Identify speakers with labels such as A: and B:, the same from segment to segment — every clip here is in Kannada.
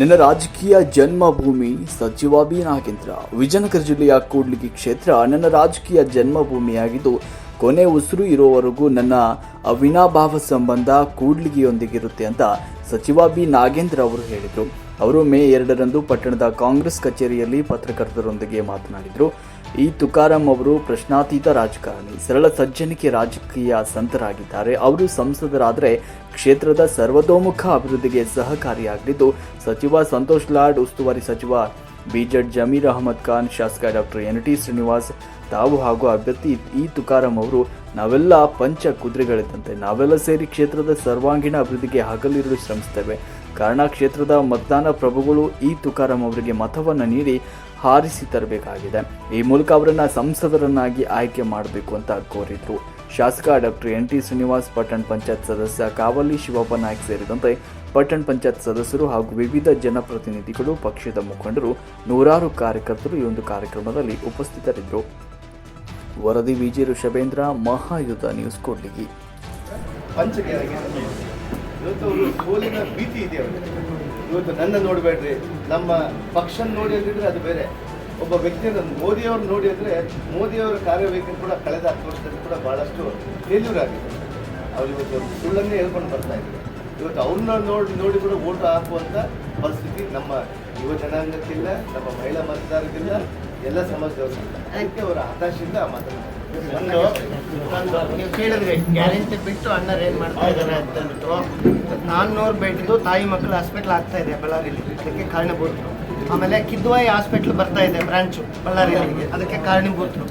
A: ನನ್ನ ರಾಜಕೀಯ ಜನ್ಮಭೂಮಿ ಸಚಿವ ಬಿ ನಾಗೇಂದ್ರ ವಿಜಯನಗರ ಜಿಲ್ಲೆಯ ಕೂಡ್ಲಿಗಿ ಕ್ಷೇತ್ರ ನನ್ನ ರಾಜಕೀಯ ಜನ್ಮಭೂಮಿಯಾಗಿದ್ದು, ಕೊನೆ ಉಸಿರು ಇರುವವರೆಗೂ ನನ್ನ ಅವಿನಾಭಾವ ಸಂಬಂಧ ಕೂಡ್ಲಿಗಿಯೊಂದಿಗಿರುತ್ತೆ ಅಂತ ಸಚಿವ ಬಿ ನಾಗೇಂದ್ರ ಅವರು ಹೇಳಿದರು. ಅವರು ಮೇ ಎರಡರಂದು ಪಟ್ಟಣದ ಕಾಂಗ್ರೆಸ್ ಕಚೇರಿಯಲ್ಲಿ ಪತ್ರಕರ್ತರೊಂದಿಗೆ ಮಾತನಾಡಿದರು. ಈ ತುಕಾರಾಂ ಅವರು ಪ್ರಶ್ನಾತೀತ ರಾಜಕಾರಣಿ, ಸರಳ ಸಜ್ಜನಿಕೆ ರಾಜಕೀಯ ಸಂತರಾಗಿದ್ದಾರೆ. ಅವರು ಸಂಸದರಾದರೆ ಕ್ಷೇತ್ರದ ಸರ್ವತೋಮುಖ ಅಭಿವೃದ್ಧಿಗೆ ಸಹಕಾರಿಯಾಗಲಿದ್ದು, ಸಚಿವ ಸಂತೋಷ್ ಲಾಡ್, ಉಸ್ತುವಾರಿ ಸಚಿವ ಬಿಜೆಡ್ ಜಮೀರ್ ಅಹಮದ್ ಖಾನ್, ಶಾಸಕ ಡಾಕ್ಟರ್ ಎನ್ ಟಿ ಶ್ರೀನಿವಾಸ್, ತಾವು ಹಾಗೂ ಅಭ್ಯರ್ಥಿ ಈ ತುಕಾರಾಂ ಅವರು, ನಾವೆಲ್ಲ ಪಂಚ ಕುದುರೆಗಳಿದ್ದಂತೆ, ನಾವೆಲ್ಲ ಸೇರಿ ಕ್ಷೇತ್ರದ ಸರ್ವಾಂಗೀಣ ಅಭಿವೃದ್ಧಿಗೆ ಹಗಲಿರಲು ಶ್ರಮಿಸುತ್ತೇವೆ. ಕಾರಣ ಕ್ಷೇತ್ರದ ಮತದಾನ ಪ್ರಭುಗಳು ಈ ತುಕಾರಾಂ ಅವರಿಗೆ ಮತವನ್ನು ನೀಡಿ ಹಾರಿಸಿ ತರಬೇಕಾಗಿದೆ. ಈ ಮೂಲಕ ಅವರನ್ನ ಸಂಸದರನ್ನಾಗಿ ಆಯ್ಕೆ ಮಾಡಬೇಕು ಅಂತ ಕೋರಿದ್ರು. ಶಾಸಕ ಡಾಕ್ಟರ್ ಎನ್ ಟಿ ಶ್ರೀನಿವಾಸ್, ಪಟ್ಟಣ ಪಂಚಾಯತ್ ಸದಸ್ಯ ಕಾವಲಿ ಶಿವಪ್ಪ ನಾಯ್ಕ್ ಸೇರಿದಂತೆ ಪಟ್ಟಣ ಪಂಚಾಯತ್ ಸದಸ್ಯರು ಹಾಗೂ ವಿವಿಧ ಜನಪ್ರತಿನಿಧಿಗಳು ಪಕ್ಷದ ಮುಖಂಡರು, ನೂರಾರು ಕಾರ್ಯಕರ್ತರು ಈ ಒಂದು ಕಾರ್ಯಕ್ರಮದಲ್ಲಿ ಉಪಸ್ಥಿತರಿದ್ದರು. ವರದಿ ವಿಜಿ ಋಷಭೇಂದ್ರ ಮಹಾಯುದ್ಧ ನ್ಯೂಸ್ ಕೊಡ್ಲಿಗಿ.
B: ಇವತ್ತು ನನ್ನ ನೋಡಬೇಡ್ರಿ. ನಮ್ಮ ಪಕ್ಷ ನೋಡಿ ಅಂತಿದ್ರೆ ಅದು ಬೇರೆ. ಒಬ್ಬ ವ್ಯಕ್ತಿಯನ್ನು ಮೋದಿಯವ್ರು ನೋಡಿ ಅಂದರೆ ಮೋದಿಯವರ ಕಾರ್ಯವೈಖರಿ ಕೂಡ ಕಳೆದ ಹತ್ತು ವರ್ಷದಲ್ಲಿ ಕೂಡ ಭಾಳಷ್ಟು ಫೇಲ್ಯೂರ್ ಆಗಿದೆ. ಅವ್ರು ಇವತ್ತು ಸುಳ್ಳನ್ನೇ ಹೇಳ್ಕೊಂಡು ಬರ್ತಾ ಇದ್ದಾರೆ. ಇವತ್ತು ಅವ್ರನ್ನ ನೋಡಿ ನೋಡಿ ಕೂಡ ಓಟ್ ಹಾಕುವಂಥ ಪರಿಸ್ಥಿತಿ ನಮ್ಮ ಯುವ ಜನಾಂಗಕ್ಕಿಲ್ಲ, ನಮ್ಮ ಮಹಿಳಾ ಮತದಾರರಿಗಿಲ್ಲ, ಎಲ್ಲ ಸಮಾಜದವ್ರಿಗಿಲ್ಲ. ಅದಕ್ಕೆ ಅವರ ಹತಾಶೆಯಿಂದ ಮಾತನಾಡ್ತಾರೆ
C: ಒಂದು ಒಂದು ನೀವು ಕೇಳಿದ್ರಿ ಗ್ಯಾರಂಟಿ ಬಿಟ್ಟು ಅಣ್ಣರು ಏನು ಮಾಡ್ತಾ ಇದ್ದಾರೆ ಅಂತಂದ್ಬಿಟ್ಟು ನಾನ್ನೂರು ಬೆಡ್ದು ತಾಯಿ ಮಕ್ಕಳು ಹಾಸ್ಪಿಟ್ಲ್ ಆಗ್ತಾ ಇದೆ ಬಳ್ಳಾರಿಲಿ. ಅದಕ್ಕೆ ಕಾರಣಭೂತರು ಆಮೇಲೆ ಕಿದ್ವಾಯಿ ಹಾಸ್ಪಿಟ್ಲ್ ಬರ್ತಾ ಇದೆ ಬ್ರಾಂಚು ಬಳ್ಳಾರಿಯಲ್ಲಿ. ಅದಕ್ಕೆ ಕಾರಣಭೂತರು?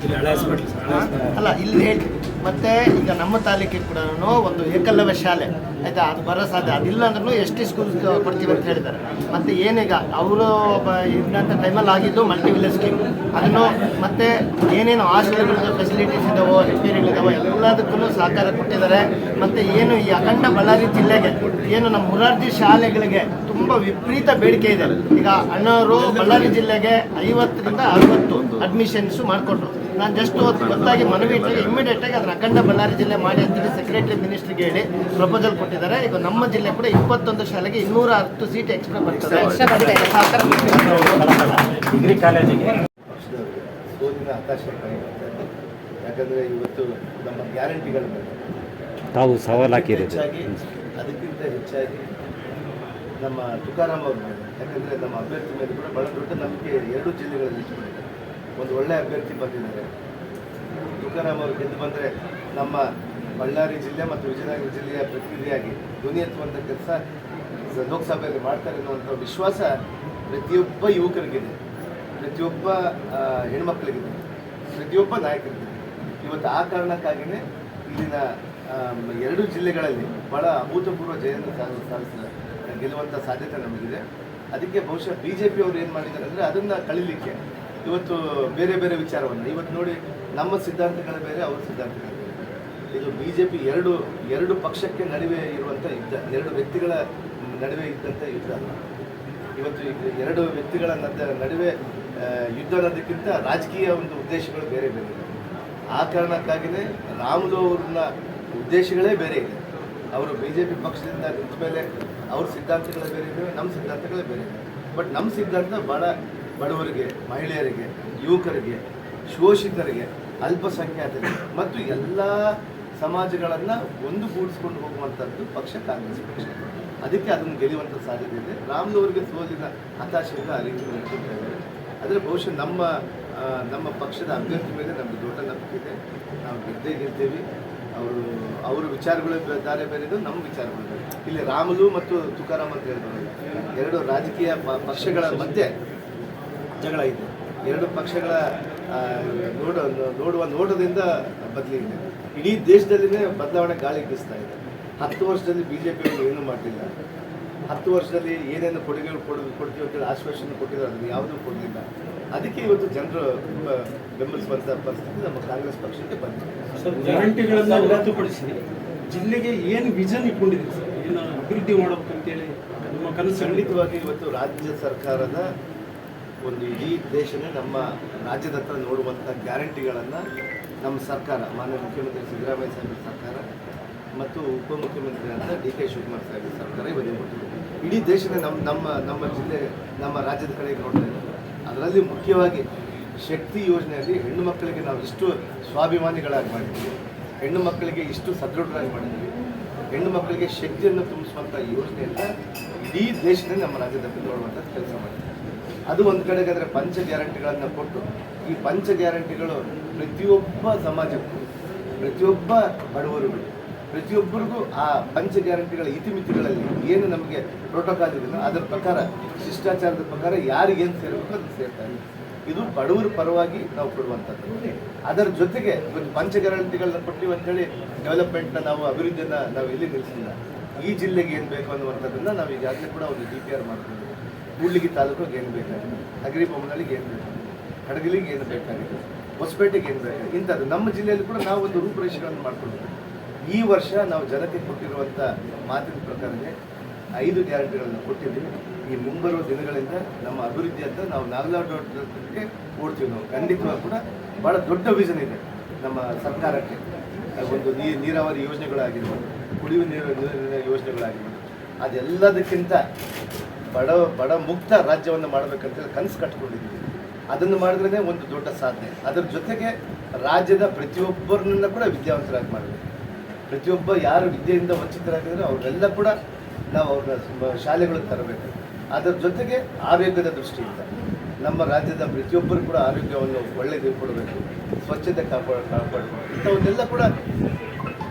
C: ಅಲ್ಲ ಇಲ್ಲಿ ಹೇಳಿ. ಮತ್ತೆ ಈಗ ನಮ್ಮ ತಾಲೂಕಿಗೆ ಕೂಡ ಒಂದು ಏಕಲವ್ಯ ಶಾಲೆ. ಆಯ್ತಾ? ಅದು ಬರೋ ಸಾಧ್ಯ. ಅದಿಲ್ಲ ಅಂದ್ರೂ ಎಸ್ ಟಿ ಸ್ಕೂಲ್ ಕೊಡ್ತೀವಿ ಅಂತ ಹೇಳಿದ್ದಾರೆ. ಮತ್ತೆ ಏನೀಗ? ಅವರು ಇದ್ದಂಥ ಟೈಮಲ್ಲಿ ಆಗಿದ್ದು ಮಲ್ಟಿ ವಿಲೇಜ್ ಸ್ಕೀಮ್ ಅದನ್ನು ಮತ್ತೆ ಏನೇನು ಹಾಸ್ಟೆಲ್ಗಳ ಫೆಸಿಲಿಟೀಸ್ ಇದಾವೋ ರಿಪೇರಿಗಳಿದಾವೋ ಎಲ್ಲದಕ್ಕೂ ಸಹಕಾರ ಕೊಟ್ಟಿದ್ದಾರೆ. ಮತ್ತೆ ಏನು ಈ ಅಖಂಡ ಬಳ್ಳಾರಿ ಜಿಲ್ಲೆಗೆ ಏನು ನಮ್ಮ ಮುರಾರ್ಜಿ ಶಾಲೆಗಳಿಗೆ ತುಂಬ ವಿಪರೀತ ಬೇಡಿಕೆ ಇದೆ. ಈಗ ಅಣ್ಣವರು ಬಳ್ಳಾರಿ ಜಿಲ್ಲೆಗೆ ಐವತ್ತರಿಂದ ಅರವತ್ತು ಅಡ್ಮಿಷನ್ಸ್ ಮಾಡಿಕೊಟ್ರು ನಾನು ಜಸ್ಟ್ ಗೊತ್ತಾಗಿ ಮನವಿ ಇಟ್ಟಾಗ ಇಮಿಡಿಯೇಟ್ ಆಗಿ ಅದನ್ನ ಅಖಂಡ ಬಳ್ಳಾರಿ ಜಿಲ್ಲೆ ಮಾಡಿ ಅಂತೇಳಿ ಸೆಕ್ರೆಟರಿ ಮಿನಿಸ್ಟ್ರಿಗೆ ಹೇಳಿ ಪ್ರಪೋಸಲ್ ಕೊಟ್ಟಿದ್ದಾರೆ. ಈಗ ನಮ್ಮ ಜಿಲ್ಲೆ ಕೂಡ ಇಪ್ಪತ್ತೊಂದು ಶಾಲೆಗೆ ಇನ್ನೂರ ಹತ್ತು ಸೀಟ್ ಎಕ್ಸ್ಟ್ರಾ ಬರ್ತದೆ. ಯಾಕಂದ್ರೆ
D: ಡಿಗ್ರಿ ಕಾಲೇಜಿಗೆ
B: ಯಾಕಂದರೆ ಇವತ್ತು ನಮ್ಮ ಗ್ಯಾರಂಟಿಗಳ ಮೇಲೆ
D: ತಾವು ಸವಾಲು ಹಾಕಿರೋದು
B: ಅದಕ್ಕಿಂತ ಹೆಚ್ಚಾಗಿ ನಮ್ಮ ತುಕಾರಾಮ್ ಅವರು ಮೇಲೆ ಯಾಕಂದರೆ ನಮ್ಮ ಅಭ್ಯರ್ಥಿ ಮೇಲೆ ಕೂಡ ಬಹಳ ದೊಡ್ಡ ನಂಬಿಕೆ ಎರಡು ಜಿಲ್ಲೆಗಳಲ್ಲಿ ಒಂದು ಒಳ್ಳೆಯ ಅಭ್ಯರ್ಥಿ ಬಂದಿದ್ದಾರೆ. ತುಕಾರಾಮ್ ಅವರು ಗೆದ್ದು ಬಂದರೆ ನಮ್ಮ ಬಳ್ಳಾರಿ ಜಿಲ್ಲೆ ಮತ್ತು ವಿಜಯನಗರ ಜಿಲ್ಲೆಯ ಪ್ರತಿನಿಧಿಯಾಗಿ ಧ್ವನಿ ಎತ್ತುವಂಥ ಕೆಲಸ ಲೋಕಸಭೆಯಲ್ಲಿ ಮಾಡ್ತಾರೆ ಅನ್ನುವಂಥ ವಿಶ್ವಾಸ ಪ್ರತಿಯೊಬ್ಬ ಯುವಕರಿಗಿದೆ. ಪ್ರತಿಯೊಬ್ಬ ಹೆಣ್ಮಕ್ಳಿಗಿದೆ. ಪ್ರತಿಯೊಬ್ಬ ನಾಯಕರಿಗಿದೆ. ಇವತ್ತು ಆ ಕಾರಣಕ್ಕಾಗಿಯೇ ಇಲ್ಲಿನ ಎರಡು ಜಿಲ್ಲೆಗಳಲ್ಲಿ ಭಾಳ ಅಭೂತಪೂರ್ವ ಜಯವನ್ನು ಸಾಧಿಸ ಸಾಧಿಸಿದ ಗೆಲ್ಲುವಂಥ ಸಾಧ್ಯತೆ ನಮಗಿದೆ. ಅದಕ್ಕೆ ಬಹುಶಃ ಬಿ ಜೆ ಪಿ ಅವರು ಏನು ಮಾಡಿದ್ದಾರೆ ಅಂದರೆ ಅದನ್ನು ಕಳಿಲಿಕ್ಕೆ. ಇವತ್ತು ಬೇರೆ ಬೇರೆ ವಿಚಾರವನ್ನು. ಇವತ್ತು ನೋಡಿ, ನಮ್ಮ ಸಿದ್ಧಾಂತಗಳ ಬೇರೆ, ಅವ್ರ ಸಿದ್ಧಾಂತಗಳ ಬೇರೆ. ಇದು ಬಿ ಜೆ ಪಿ ಎರಡು ಎರಡು ಪಕ್ಷಕ್ಕೆ ನಡುವೆ ಇರುವಂಥ ಯುದ್ಧ. ಎರಡು ವ್ಯಕ್ತಿಗಳ ನಡುವೆ ಇದ್ದಂಥ ಯುದ್ಧ ಅಲ್ಲ. ಇವತ್ತು ಎರಡು ವ್ಯಕ್ತಿಗಳ ನಡುವೆ ಯುದ್ಧ ಅನ್ನೋದಕ್ಕಿಂತ ರಾಜಕೀಯ ಒಂದು ಉದ್ದೇಶಗಳು ಬೇರೆ ಬೇರೆ ಆ ಕಾರಣಕ್ಕಾಗಿಯೇ ರಾಮುಲು ಅವ್ರನ್ನ ಉದ್ದೇಶಗಳೇ ಬೇರೆ ಇದೆ. ಅವರು ಬಿ ಜೆ ಪಿ ಪಕ್ಷದಿಂದ ನಿಂತ ಮೇಲೆ ಅವ್ರ ಸಿದ್ಧಾಂತಗಳೇ ಬೇರೆ ಇದ್ದಾವೆ, ನಮ್ಮ ಸಿದ್ಧಾಂತಗಳೇ ಬೇರೆ ಬಟ್ ನಮ್ಮ ಸಿದ್ಧಾಂತ ಭಾಳ ಬಡವರಿಗೆ, ಮಹಿಳೆಯರಿಗೆ, ಯುವಕರಿಗೆ, ಶೋಷಿತರಿಗೆ, ಅಲ್ಪಸಂಖ್ಯಾತರಿಗೆ ಮತ್ತು ಎಲ್ಲ ಸಮಾಜಗಳನ್ನು ಒಂದುಗೂಡಿಸ್ಕೊಂಡು ಹೋಗುವಂಥದ್ದು ಪಕ್ಷ ಕಾಂಗ್ರೆಸ್ ಪಕ್ಷ. ಅದಕ್ಕೆ ಅದನ್ನು ಗೆಲ್ಲುವಂಥ ಸಾಧ್ಯತೆ ಇದೆ. ರಾಮ್ನವರಿಗೆ ಸೋಲಿನ ಹತಾಶೆಯಿಂದ ಅರಿವು ಇದ್ದಾರೆ ಆದರೆ ಬಹುಶಃ ನಮ್ಮ ನಮ್ಮ ಪಕ್ಷದ ಅಭ್ಯರ್ಥಿ ಮೇಲೆ ನಮಗೆ ದೊಡ್ಡ ನಂಬಿಕೆ ಇದೆ. ನಾವು ಗೆದ್ದೇ ಗೆಲ್ತೇವೆ. ಅವರು, ಅವರ ವಿಚಾರಗಳು ಬೇ- ಬೇರೆ ಬೇರೆ ಇದೆ ನಮ್ಮ ವಿಚಾರಗಳು ಇಲ್ಲಿ ರಾಮಲು ಮತ್ತು ತುಕಾರಾಮ್ ಅಂತ ಹೇಳ್ಬೋದು. ಎರಡು ರಾಜಕೀಯ ಪಕ್ಷಗಳ ಮಧ್ಯೆ ಜಗಳ ಇದೆ. ಎರಡು ಪಕ್ಷಗಳ ನೋಡ, ನೋಡುವ ನೋಟದಿಂದ ಬದಲಿದೆ ಇಡೀ ದೇಶದಲ್ಲಿನೇ ಬದಲಾವಣೆ ಗಾಳಿ ಬೀಸ್ತಾ ಇದೆ. ಹತ್ತು ವರ್ಷದಲ್ಲಿ ಬಿ ಜೆ ಪಿ ಏನೂ ಮಾಡಲಿಲ್ಲ. ಹತ್ತು ವರ್ಷದಲ್ಲಿ ಏನೇನು ಕೊಡುಗೆಗಳು ಕೊಡ ಕೊಡ್ತೀವಿ ಅಂತೇಳಿ ಆಶ್ವಾಸನೆ ಕೊಟ್ಟಿದ್ದಾರೆ ಅದನ್ನು ಯಾವುದೂ ಕೊಡಲಿಲ್ಲ. ಅದಕ್ಕೆ ಇವತ್ತು ಜನರು ತುಂಬ ಬೆಂಬಲಿಸುವಂಥ ಪರಿಸ್ಥಿತಿ ನಮ್ಮ ಕಾಂಗ್ರೆಸ್ ಪಕ್ಷಕ್ಕೆ ಬಂದಿದೆ.
E: ಗ್ಯಾರಂಟಿಗಳನ್ನು ಹೊರತುಪಡಿಸಿ ಜಿಲ್ಲೆಗೆ ಏನು ವಿಜನ್ ಇಟ್ಕೊಂಡಿದ್ದೀವಿ ಸರ್? ಏನು ಅಭಿವೃದ್ಧಿ ಮಾಡಬೇಕು ಅಂತೇಳಿ ನಮ್ಮ ಕನಸು?
B: ಖಂಡಿತವಾಗಿ ಇವತ್ತು ರಾಜ್ಯ ಸರ್ಕಾರದ ಒಂದು ಇಡೀ ದೇಶನೇ ನಮ್ಮ ರಾಜ್ಯದ ಹತ್ರ ನೋಡುವಂಥ ಗ್ಯಾರಂಟಿಗಳನ್ನು ನಮ್ಮ ಸರ್ಕಾರ ಮಾನ್ಯ ಮುಖ್ಯಮಂತ್ರಿ ಸಿದ್ದರಾಮಯ್ಯ ಸಾಹೇಬ್ ಸರ್ಕಾರ ಮತ್ತು ಉಪಮುಖ್ಯಮಂತ್ರಿ ಅಂತ ಡಿ ಕೆ ಶಿವಕುಮಾರ್ ಸಾಹೇಬ್ ಸರ್ಕಾರ ಇವತ್ತು ಇಡೀ ದೇಶದ ನಮ್ಮ ನಮ್ಮ ನಮ್ಮ ಜಿಲ್ಲೆ, ನಮ್ಮ ರಾಜ್ಯದ ಕಡೆ ನೋಡಿದ್ರೆ ಅದರಲ್ಲಿ ಮುಖ್ಯವಾಗಿ ಶಕ್ತಿ ಯೋಜನೆಯಲ್ಲಿ ಹೆಣ್ಣು ಮಕ್ಕಳಿಗೆ ನಾವು ಇಷ್ಟು ಸ್ವಾಭಿಮಾನಿಗಳಾಗಿ ಮಾಡಿದ್ದೀವಿ ಹೆಣ್ಣು ಮಕ್ಕಳಿಗೆ ಇಷ್ಟು ಸದೃಢರಾಗಿ ಮಾಡಿದ್ದೀವಿ ಹೆಣ್ಣು ಮಕ್ಕಳಿಗೆ ಶಕ್ತಿಯನ್ನು ತುಂಬಿಸುವಂಥ ಯೋಜನೆಯಿಂದ ಇಡೀ ದೇಶದಲ್ಲಿ ನಮ್ಮ ರಾಜ್ಯದಲ್ಲಿ ನೋಡುವಂಥ ಕೆಲಸ ಮಾಡಿದೆ ಅದು ಒಂದು ಕಡೆಗೆ ಆದರೆ ಪಂಚ ಗ್ಯಾರಂಟಿಗಳನ್ನು ಕೊಟ್ಟು, ಈ ಪಂಚ ಗ್ಯಾರಂಟಿಗಳು ಪ್ರತಿಯೊಬ್ಬ ಸಮಾಜಕ್ಕೂ, ಪ್ರತಿಯೊಬ್ಬ ಬಡವರಿಗೂ ಪ್ರತಿಯೊಬ್ಬರಿಗೂ ಆ ಪಂಚ ಗ್ಯಾರಂಟಿಗಳ ಇತಿಮಿತಿಗಳಲ್ಲಿ ಏನು ನಮಗೆ ಪ್ರೋಟೋಕಾಲ್ ಇದೆಯೋ ಅದರ ಪ್ರಕಾರ, ಶಿಷ್ಟಾಚಾರದ ಪ್ರಕಾರ ಯಾರಿಗೇನು ಸೇರಬೇಕು ಅದು ಸೇರ್ತಾರೆ. ಇದೆ ಬಡವರ ಪರವಾಗಿ ನಾವು ಕೊಡುವಂಥದ್ದು ಅದರ ಜೊತೆಗೆ ಇವತ್ತು ಪಂಚ ಗ್ಯಾರಂಟಿಗಳನ್ನ ಕೊಟ್ಟಿವಿ ಅಂತೇಳಿ ಡೆವಲಪ್ಮೆಂಟ್ನ ನಾವು ಅಭಿವೃದ್ಧಿಯನ್ನು ನಾವು ಎಲ್ಲಿ ನಿಲ್ಲಿಸಿಲ್ಲ ಈ ಜಿಲ್ಲೆಗೆ ಏನು ಬೇಕು ಅನ್ನುವಂಥದ್ದನ್ನು ನಾವು ಈಗಾಗಲೇ ಕೂಡ ಒಂದು ಡಿ ಪಿ ಆರ್ ಮಾಡ್ತೀವಿ ಕೂಡ್ಲಿಗಿ ತಾಲೂಕಿಗೆ ಏನು ಬೇಕಾಗಿದೆ, ಅಗ್ರಿ ಬೊಮ್ಮನಳ್ಳಿಗೆ ಏನು ಬೇಕಾಗಿದೆ, ಹಡಗಲಿಗೆ ಏನು ಬೇಕಾಗಿದೆ, ಹೊಸಪೇಟೆಗೆ ಏನು ಬೇಕಾಗಿದೆ, ಇಂಥದ್ದು. ನಮ್ಮ ಜಿಲ್ಲೆಯಲ್ಲಿ ಕೂಡ ನಾವು ಒಂದು ರೂಪುರೇಷೆಗಳನ್ನು ಮಾಡ್ಕೊಂಡಿದ್ದೀವಿ ಈ ವರ್ಷ ನಾವು ಜನತೆ ಕೊಟ್ಟಿರುವಂಥ ಮಾತಿನ ಪ್ರಕಾರವೇ ಐದು ಗ್ಯಾರಂಟಿಗಳನ್ನು ಕೊಟ್ಟಿದ್ದೀವಿ. ಈ ಮುಂಬರುವ ದಿನಗಳಿಂದ ನಮ್ಮ ಅಭಿವೃದ್ಧಿ ಅಂತ ನಾವು ನಾಗಲಾಡೋಟಕ್ಕೆ ಓಡ್ತೀವಿ ನಾವು. ಖಂಡಿತವಾಗಿ ಕೂಡ ಭಾಳ ದೊಡ್ಡ ವಿಷನ್ ಇದೆ ನಮ್ಮ ಸರ್ಕಾರಕ್ಕೆ. ಒಂದು ನೀರಾವರಿ ಯೋಜನೆಗಳಾಗಿರ್ಬೋದು, ಕುಡಿಯುವ ನೀರು ನೀರಿನ ಯೋಜನೆಗಳಾಗಿರ್ಬೋದು, ಅದೆಲ್ಲದಕ್ಕಿಂತ ಬಡ ಬಡ ಮುಕ್ತ ರಾಜ್ಯವನ್ನು ಮಾಡಬೇಕಂತೇಳಿ ಕನಸು ಕಟ್ಕೊಂಡಿದ್ದೀವಿ. ಅದನ್ನು ಮಾಡಿದ್ರೇ ಒಂದು ದೊಡ್ಡ ಸಾಧನೆ ಅದರ ಜೊತೆಗೆ ರಾಜ್ಯದ ಪ್ರತಿಯೊಬ್ಬರನ್ನ ಕೂಡ ವಿದ್ಯಾವಂತರಾಗಿ ಮಾಡಬೇಕು. ಪ್ರತಿಯೊಬ್ಬ ಯಾರು ವಿದ್ಯೆಯಿಂದ ವಂಚಿತರಾಗಿದ್ದಾರೆ ಅವರೆಲ್ಲ ಕೂಡ ನಾವು ಅವ್ರನ್ನ ಶಾಲೆಗಳಿಗೆ ತರಬೇಕು. ಅದರ ಜೊತೆಗೆ ಆರೋಗ್ಯದ ದೃಷ್ಟಿಯಿಂದ ನಮ್ಮ ರಾಜ್ಯದ ಪ್ರತಿಯೊಬ್ಬರು ಕೂಡ ಆರೋಗ್ಯವನ್ನು ಒಳ್ಳೆಯದು ಕೊಡಬೇಕು, ಸ್ವಚ್ಛತೆ ಕಾಪಾಡ, ಕಾಪಾಡಬೇಕು. ಇಂಥವನ್ನೆಲ್ಲ ಕೂಡ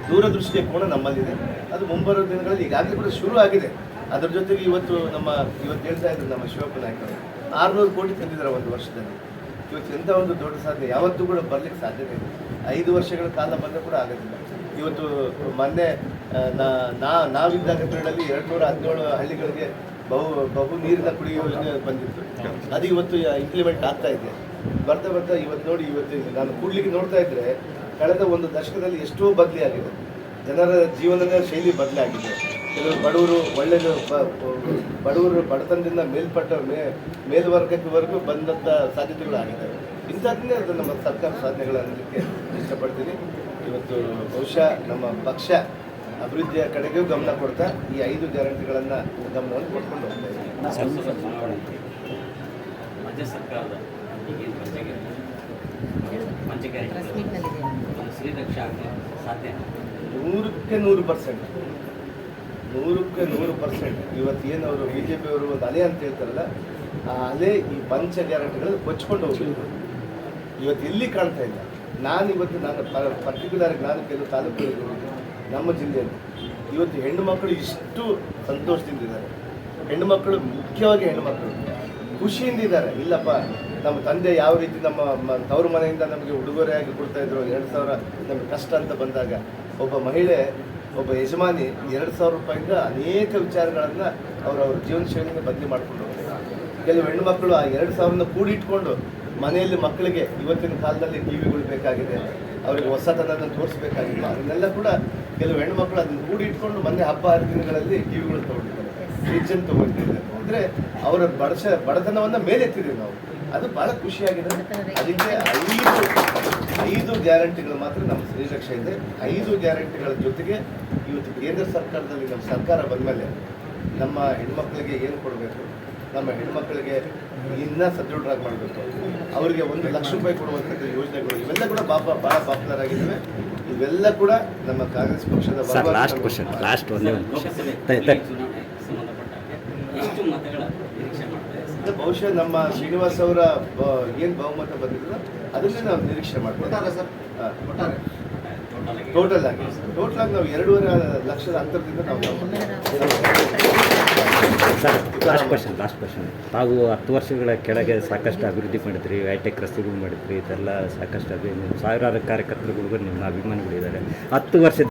B: ದೂರದೃಷ್ಟಿಯ ಕೋಣ ನಮ್ಮಲ್ಲಿದೆ. ಅದು ಮುಂಬರುವ ದಿನಗಳಲ್ಲಿ ಈಗಾಗಲೇ ಕೂಡ ಶುರು ಆಗಿದೆ. ಅದರ ಜೊತೆಗೆ ಇವತ್ತು ನಮ್ಮ, ಇವತ್ತು ಹೇಳ್ತಾ ಇದ್ರು ನಮ್ಮ ಶಿವಪ್ಪ ನಾಯಕರು ಆರುನೂರು ಕೋಟಿ ತಂದಿದ್ದಾರೆ ಒಂದು ವರ್ಷದಲ್ಲಿ. ಇವತ್ತು ಎಂಥ ಒಂದು ದೊಡ್ಡ ಸಾಧನೆ. ಯಾವತ್ತೂ ಕೂಡ ಬರಲಿಕ್ಕೆ ಸಾಧ್ಯತೆ ಇಲ್ಲ. ಐದು ವರ್ಷಗಳ ಕಾಲ ಬಂದರೂ ಕೂಡ ಆಗೋದಿಲ್ಲ. ಇವತ್ತು ಮೊನ್ನೆ ನಾ- ನಾವಿದ್ದ ಪೀರಿಯಡಲ್ಲಿ ಎರಡು ನೂರ ಹದಿನೇಳು ಹಳ್ಳಿಗಳಿಗೆ ಬಹು ಬಹು ನೀರಿನ ಕುಡಿಯುವ ಬಂದಿತ್ತು. ಅದು ಇವತ್ತು ಇಂಪ್ಲಿಮೆಂಟ್ ಆಗ್ತಾ ಇದೆ. ಬರ್ತಾ ಬರ್ತಾ ಇವತ್ತು ನೋಡಿ, ಇವತ್ತು ನಾನು ಕೂಡ್ಲಿಕ್ಕೆ ನೋಡ್ತಾ ಇದ್ರೆ ಕಳೆದ ಒಂದು ದಶಕದಲ್ಲಿ ಎಷ್ಟೋ ಬದಲಿಯಾಗಿದೆ ಜನರ ಜೀವನದ ಶೈಲಿ ಬದಲಾಗಿದೆ ಕೆಲವರು ಬಡವರು ಒಳ್ಳೆಯದು ಬಡವರು ಬಡತನದಿಂದ ಮೇಲ್ಪಟ್ಟ ಮೇ, ಮೇಲ್ವರ್ಗದವರೆಗೂ ಬಂದಂಥ ಸಾಧ್ಯತೆಗಳಾಗಿದ್ದಾವೆ ಇಂಥದ್ದನ್ನೇ ಅದು ನಮ್ಮ ಸರ್ಕಾರ ಸಾಧನೆಗಳ ಅನ್ನಲಿಕ್ಕೆ ಇಷ್ಟಪಡ್ತೀನಿ. ಇವತ್ತು ಬಹುಶಃ ನಮ್ಮ ಪಕ್ಷ ಅಭಿವೃದ್ಧಿಯ ಕಡೆಗೂ ಗಮನ ಕೊಡ್ತಾ ಈ ಐದು ಗ್ಯಾರಂಟಿಗಳನ್ನು ಗಮನವನ್ನು ಕೊಟ್ಕೊಂಡು ಹೋಗ್ತಾ ಇದ್ದೀವಿ
F: ಚುನಾವಣೆ ರಾಜ್ಯ ಸರ್ಕಾರದ ಈಗೇನು ಆಗಲಿ ಸಾಧ್ಯ
B: ನೂರಕ್ಕೆ ನೂರು ಪರ್ಸೆಂಟ್ ನೂರಕ್ಕೆ ನೂರು ಪರ್ಸೆಂಟ್ ಇವತ್ತು ಏನು ಅವರು ಬಿ ಜೆ ಪಿಯವರು ಒಂದು ಅಲೆ ಅಂತ ಹೇಳ್ತಾರಲ್ಲ ಆ ಅಲೆ ಈ ಪಂಚ ಗ್ಯಾರಂಟಿಗಳು ಕೊಚ್ಕೊಂಡು ಹೋಗ್ಬೇಕು. ಇವತ್ತು ಎಲ್ಲಿ ಕಾಣ್ತಾ ಇಲ್ಲ. ನಾನು ಇವತ್ತು ನಾನು ಪರ್ಟಿಕ್ಯುಲರ್ ನಾನು ಕೆಲವು ಹೋಗಿದ್ದೆ ನಮ್ಮ ಜಿಲ್ಲೆಯಲ್ಲಿ. ಇವತ್ತು ಹೆಣ್ಣು ಮಕ್ಕಳು ಇಷ್ಟು ಸಂತೋಷದಿಂದಿದ್ದಾರೆ ಹೆಣ್ಣು ಮಕ್ಕಳು ಮುಖ್ಯವಾಗಿ ಹೆಣ್ಣು ಮಕ್ಕಳು. ಖುಷಿಯಿಂದ ಇದ್ದಾರೆ. ಇಲ್ಲಪ್ಪ, ನಮ್ಮ ತಂದೆ ಯಾವ ರೀತಿ ನಮ್ಮ ತವರು ಮನೆಯಿಂದ ನಮಗೆ ಉಡುಗೊರೆಯಾಗಿ ಕೊಡ್ತಾ ಇದ್ರು ಎರಡು ಸಾವಿರ ನಮಗೆ ಕಷ್ಟ ಅಂತ ಬಂದಾಗ, ಒಬ್ಬ ಮಹಿಳೆ, ಒಬ್ಬ ಯಜಮಾನಿ ಎರಡು ಸಾವಿರ ರೂಪಾಯಿಂದ ಅನೇಕ ವಿಚಾರಗಳನ್ನು ಅವರವ್ರ ಜೀವನ ಶೈಲಿನ ಬದಲಿ ಮಾಡಿಕೊಂಡು ಹೋಗ್ತಾರೆ. ಕೆಲವು ಹೆಣ್ಣು ಮಕ್ಕಳು ಆ ಎರಡು ಸಾವಿರನ ಕೂಡಿಟ್ಕೊಂಡು ಮನೆಯಲ್ಲಿ ಮಕ್ಕಳಿಗೆ ಇವತ್ತಿನ ಕಾಲದಲ್ಲಿ ಟಿ ವಿಗಳು ಬೇಕಾಗಿದೆ, ಅವರಿಗೆ ಹೊಸತನದನ್ನು ತೋರಿಸ್ಬೇಕಾಗಿಲ್ಲ. ಅದನ್ನೆಲ್ಲ ಕೂಡ ಕೆಲವು ಹೆಣ್ಣು ಮಕ್ಕಳು ಅದನ್ನು ಕೂಡಿ ಇಟ್ಕೊಂಡು ಮೊನ್ನೆ ಹಬ್ಬ ಹರಿದಿನಗಳಲ್ಲಿ ಟಿ ವಿಗಳು ತೊಗೊಂಡಿದ್ದಾರೆ. ಫ್ರಿಜ್ಜನ್ನು ತಗೊಂಡಿದ್ದಾರೆ. ಅಂದರೆ ಅವರ ಬಡಸ, ಬಡತನವನ್ನು ಮೇಲೆತ್ತಿದ್ದೀವಿ ನಾವು. ಅದು ಭಾಳ ಖುಷಿಯಾಗಿದೆ. ಅದಕ್ಕೆ ಐದು ಐದು ಗ್ಯಾರಂಟಿಗಳು ಮಾತ್ರ ನಮ್ಮ ಶ್ರೀರಕ್ಷೆ ಇದೆ. ಐದು ಗ್ಯಾರಂಟಿಗಳ ಜೊತೆಗೆ ಇವತ್ತು ಕೇಂದ್ರ ಸರ್ಕಾರದಲ್ಲಿ ನಮ್ಮ ಸರ್ಕಾರ ಬಂದ ಮೇಲೆ ನಮ್ಮ ಹೆಣ್ಮಕ್ಳಿಗೆ ಏನು ಕೊಡಬೇಕು? ನಮ್ಮ ಹೆಣ್ಮಕ್ಳಿಗೆ ಇನ್ನೂ ಸದೃಢರಾಗಿ ಮಾಡಬೇಕು. ಅವರಿಗೆ ಒಂದು ಲಕ್ಷ ರೂಪಾಯಿ ಕೊಡುವಂಥದ್ದು ಯೋಜನೆಗಳು ಇವೆಲ್ಲ ಕೂಡ ಬಾಪ ಭಾಳ ಪಾಪ್ಯುಲರ್ ಆಗಿದ್ದಾವೆ. ಇವೆಲ್ಲ ಕೂಡ ನಮ್ಮ ಕಾಂಗ್ರೆಸ್ ಪಕ್ಷದ
D: ಲಾಸ್ಟ್. ಕ್ವಶನ್ ಲಾಸ್ಟ್
B: ಬಹುಶಃ ನಮ್ಮ ಶ್ರೀನಿವಾಸ್ ಅವರ ಏನು ಬಹುಮತ ಬಂದಿದ್ರು ಅದನ್ನೇ ನಾವು ನಿರೀಕ್ಷೆ ಮಾಡ್ಕೊಳ್ತಾರೆ
F: ಸರ್ ಟೋಟಲ್ ಆಗಿ.
B: ಟೋಟಲ್ ಆಗಿ. ಟೋಟಲ್ ಆಗಿ ನಾವು ಎರಡೂವರೆ ಲಕ್ಷದ ಅಂತರದಿಂದ ನಾವು
D: ಲಾಸ್ಟ್ ಕ್ವಶನ್ ಲಾಸ್ಟ್ ಕ್ವಶನ್ ತಾವು ಹತ್ತು ವರ್ಷಗಳ ಕೆಳಗೆ ಸಾಕಷ್ಟು ಅಭಿವೃದ್ಧಿ ಮಾಡಿದ್ರಿ ಹೈಟೆಕ್ ರಸ್ತೆಗಳು ಮಾಡಿದ್ರಿ, ಇದೆಲ್ಲ ಸಾಕಷ್ಟು ಅಭಿವೃದ್ಧಿ ಸಾವಿರಾರು ಕಾರ್ಯಕರ್ತರುಗಳಿಗೂ ನಿಮ್ಮ ಅಭಿಮಾನಿಗಳಿದ್ದಾರೆ. ಹತ್ತು ವರ್ಷದ